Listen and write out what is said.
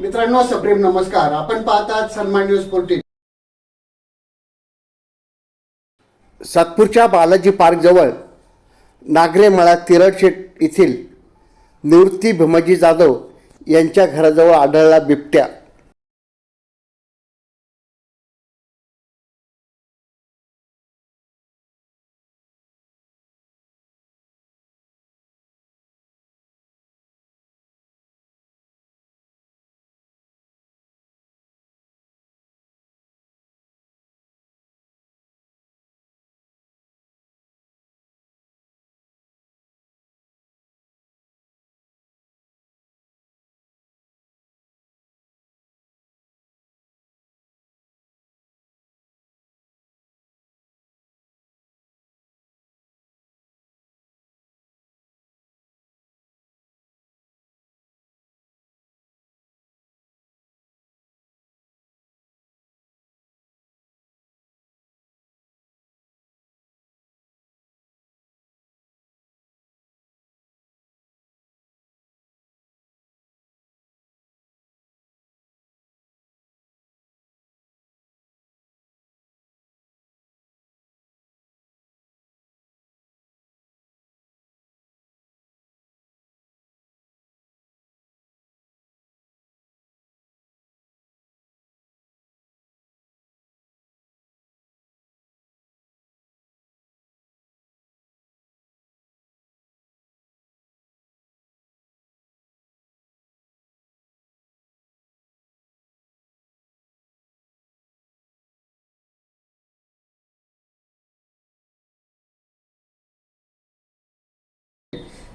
मित्रांनो सप्रेम नमस्कार. आपण पाहतात सन्मान न्यूज फोर्टीन सातपूरच्या बालाजी पार्कजवळ नागरेमळा तिरडशेट येथील निवृत्ती भीमाजी जाधव यांच्या घराजवळ आढळला बिबट्या.